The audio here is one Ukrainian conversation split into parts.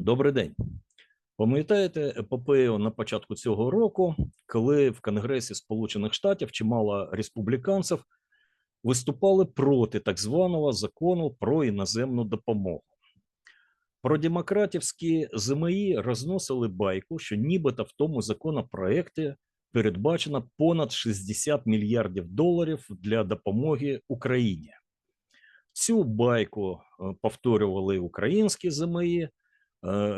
Добрий день. Пам'ятаєте епопею на початку цього року, коли в Конгресі Сполучених Штатів чимало республіканців виступали проти так званого закону про іноземну допомогу. Продемократівські ЗМІ розносили байку, що нібито в тому законопроекті передбачено понад 60 мільярдів доларів для допомоги Україні. Цю байку е, повторювали українські ЗМІ,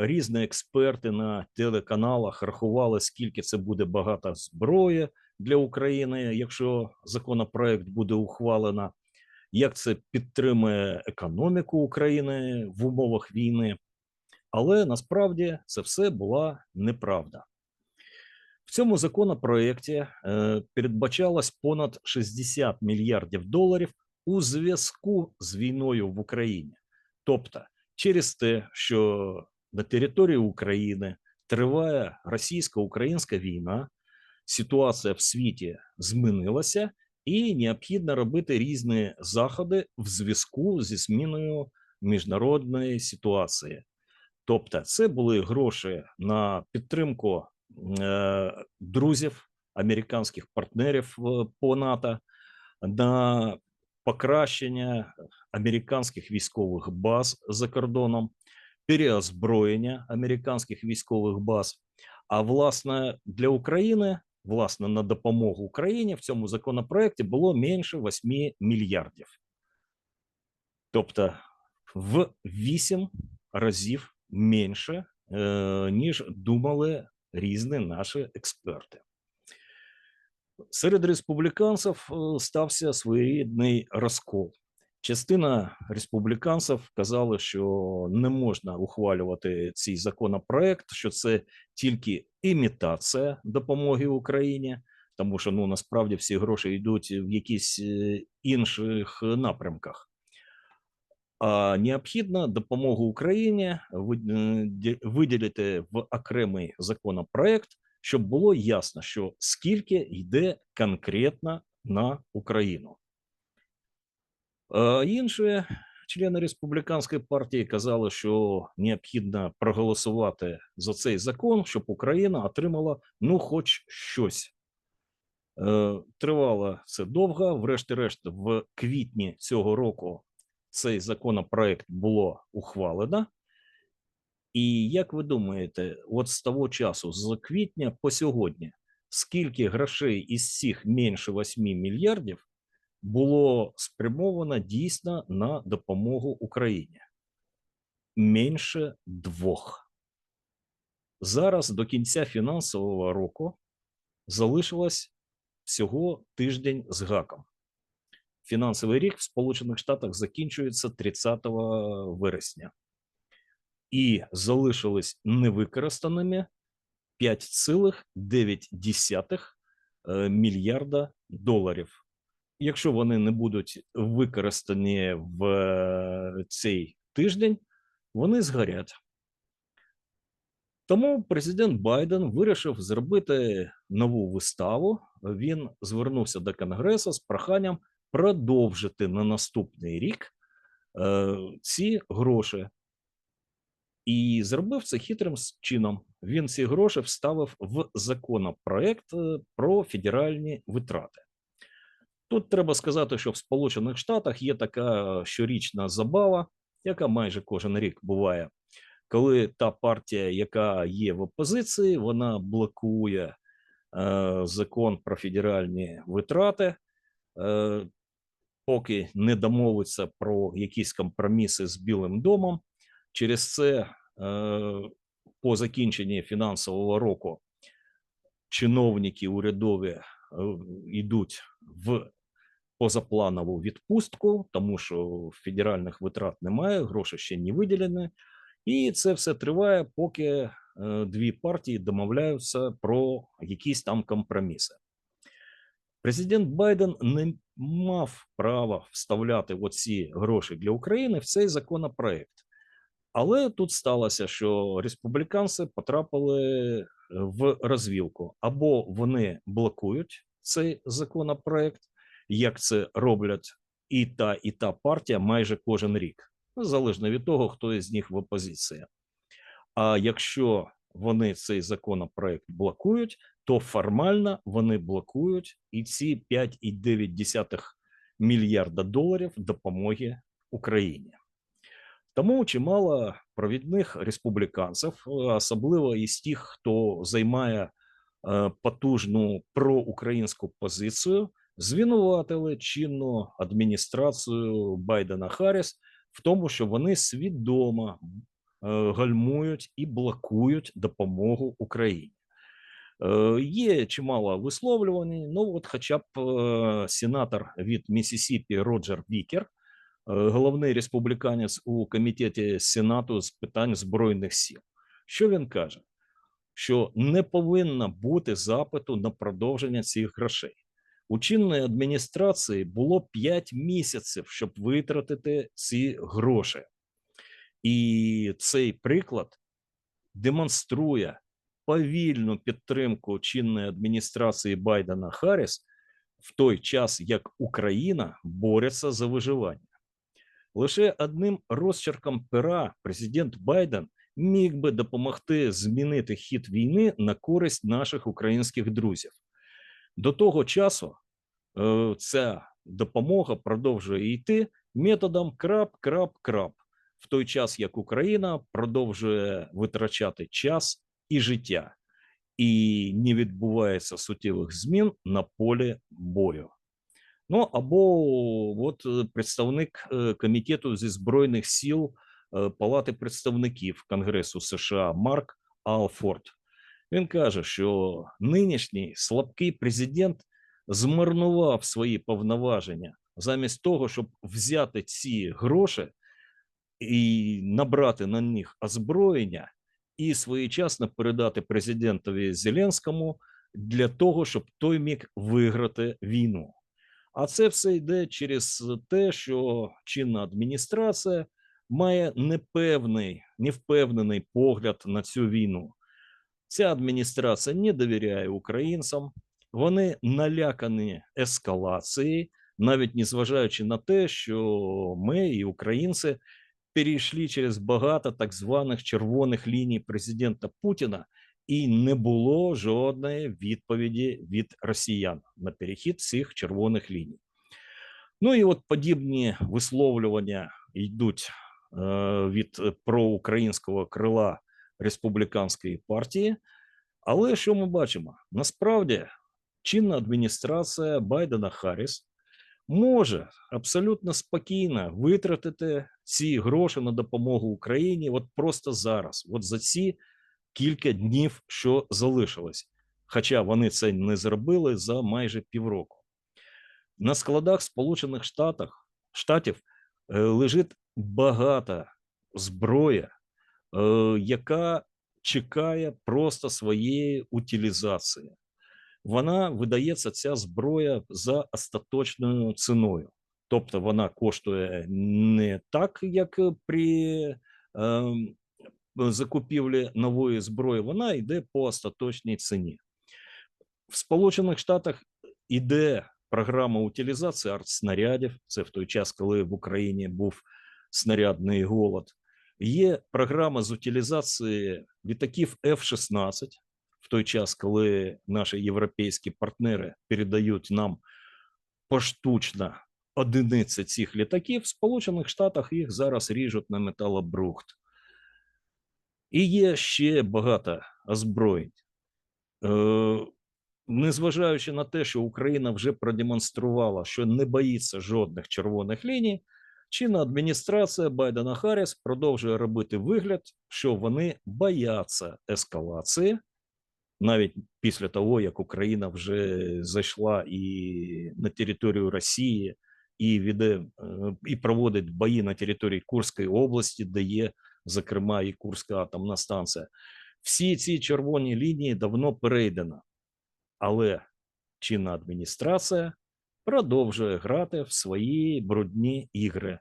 різні експерти на телеканалах рахували, скільки це буде багато зброї для України, якщо законопроект буде ухвалено, як це підтримує економіку України в умовах війни. Але насправді це все була неправда. В цьому законопроекті е, передбачалось понад 60 мільярдів доларів у зв'язку з війною в Україні. Тобто, через те, що на території України триває російсько-українська війна, ситуація в світі змінилася, і необхідно робити різні заходи в зв'язку зі зміною міжнародної ситуації. Тобто, це були гроші на підтримку е, друзів, американських партнерів е, по НАТО, на покращення американських військових баз за кордоном, переозброєння американських військових баз. А власне для України, власне, на допомогу Україні в цьому законопроекті було менше 8 мільярдів. Тобто в 8 разів менше, е, ніж думали різні наші експерти. Серед республіканців е, стався своєрідний розкол. Частина республіканців казали, що не можна ухвалювати цей законопроект, що це тільки імітація допомоги Україні, тому що ну насправді всі гроші йдуть в якісь е, інших напрямках. А необхідно допомогу Україні ви- ді- виділити в окремий законопроект, щоб було ясно, що скільки йде конкретно на Україну. Інші члени республіканської партії казали, що необхідно проголосувати за цей закон, щоб Україна отримала ну, хоч щось. Е, Тривало це довго. Врешті-решт, в квітні цього року цей законопроект було ухвалено. І як ви думаєте, от з того часу, з квітня по сьогодні, скільки грошей із цих менше 8 мільярдів було спрямовано дійсно на допомогу Україні? Менше двох. Зараз до кінця фінансового року залишилось всього тиждень з гаком. Фінансовий рік в Сполучених Штатах закінчується 30 вересня і залишились невикористаними 5,9 е, мільярда доларів. Якщо вони не будуть використані в е, цей тиждень, вони згорять. Тому президент Байден вирішив зробити нову виставу. Він звернувся до Конгресу з проханням продовжити на наступний рік е, ці гроші. І зробив це хитрим чином. Він ці гроші вставив в законопроект е, про федеральні витрати. Тут треба сказати, що в Сполучених Штатах є така щорічна забава, яка майже кожен рік буває, коли та партія, яка є в опозиції, вона блокує е, закон про федеральні витрати, е, поки не домовиться про якісь компроміси з Білим домом. Через це е, по закінченні фінансового року чиновники урядові е, йдуть в позапланову відпустку, тому що федеральних витрат немає, гроші ще не виділені. І це все триває, поки е, дві партії домовляються про якісь там компроміси. Президент Байден не мав права вставляти оці гроші для України в цей законопроект. Але тут сталося, що республіканці потрапили в розвілку. Або вони блокують цей законопроект, як це роблять і та, і та партія майже кожен рік, залежно від того, хто із них в опозиції. А якщо вони цей законопроект блокують, то формально вони блокують і ці 5,9 мільярда доларів допомоги Україні. Тому чимало провідних республіканців, особливо із тих, хто займає е, потужну проукраїнську позицію, звинуватили чинну адміністрацію Байдена Харріс в тому, що вони свідомо е, гальмують і блокують допомогу Україні. Е, Є чимало висловлювань. Ну, от, хоча б е, сенатор від Місісіпі Роджер Вікер, головний республіканець у комітеті Сенату з питань збройних сил. Що він каже? Що не повинно бути запиту на продовження цих грошей. У чинної адміністрації було 5 місяців, щоб витратити ці гроші. І цей приклад демонструє повільну підтримку чинної адміністрації Байдена Харріс в той час, як Україна бореться за виживання. Лише одним розчерком пера президент Байден міг би допомогти змінити хід війни на користь наших українських друзів. До того часу е, ця допомога продовжує йти методом крап-крап-крап, в той час як Україна продовжує витрачати час і життя, і не відбувається суттєвих змін на полі бою. Ну або от е, представник е, комітету зі збройних сил е, Палати представників Конгресу США Марк Алфорд. Він каже, що нинішній слабкий президент змарнував свої повноваження замість того, щоб взяти ці гроші і набрати на них озброєння і своєчасно передати президентові Зеленському для того, щоб той міг виграти війну. А це все йде через те, що чинна адміністрація має непевний, невпевнений погляд на цю війну. Ця адміністрація не довіряє українцям, вони налякані ескалацією, навіть незважаючи на те, що ми і українці перейшли через багато так званих червоних ліній президента Путіна, і не було жодної відповіді від росіян на перехід цих червоних ліній. Ну і от подібні висловлювання йдуть е, від проукраїнського крила республіканської партії. Але що ми бачимо? Насправді чинна адміністрація Байдена Харріс може абсолютно спокійно витратити ці гроші на допомогу Україні от просто зараз, от за ці кілька днів, що залишилось. Хоча вони це не зробили за майже півроку. На складах Сполучених Штатів, е, лежить багата зброя, яка чекає просто своєї утилізації вона видається ця зброя за остаточною ціною. Тобто вона коштує не так, як при е, закупівлі нової зброї, вона йде по остаточній ціні. В Сполучених Штатах іде програма утилізації артснарядів. Це в той час, коли в Україні був снарядний голод. Є програма з утилізації літаків F-16, в той час, коли наші європейські партнери передають нам поштучно одиниці цих літаків, в Сполучених Штатах їх зараз ріжуть на металобрухт. І є ще багато озброєнь. Е, незважаючи на те, що Україна вже продемонструвала, що не боїться жодних червоних ліній, чинна адміністрація Байдена Харріс продовжує робити вигляд, що вони бояться ескалації навіть після того, як Україна вже зайшла і на територію Росії, і веде е, і проводить бої на території Курської області, де є зокрема і Курська атомна станція. Всі ці червоні лінії давно перейдено, але чинна адміністрація продовжує грати в свої брудні ігри,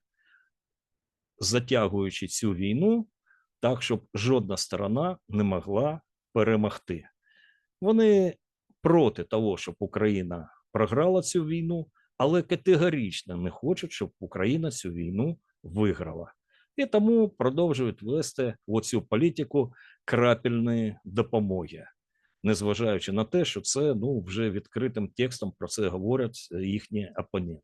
затягуючи цю війну так, щоб жодна сторона не могла перемогти. Вони проти того, щоб Україна програла цю війну, але категорично не хочуть, щоб Україна цю війну виграла. і тому продовжують вести оцю політику крапельної допомоги, незважаючи на те, що це ну вже відкритим текстом про це говорять їхні опоненти.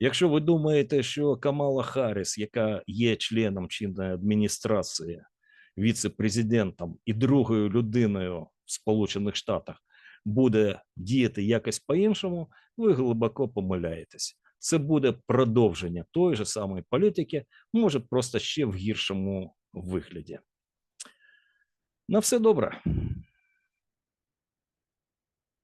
Якщо ви думаєте, що Камала Харріс, яка є членом чинної адміністрації, віце-президентом і другою людиною в Сполучених Штатах, буде діяти якось по-іншому, ви глибоко помиляєтесь. Це буде продовження тої ж самої політики, може просто ще в гіршому вигляді. На все добре.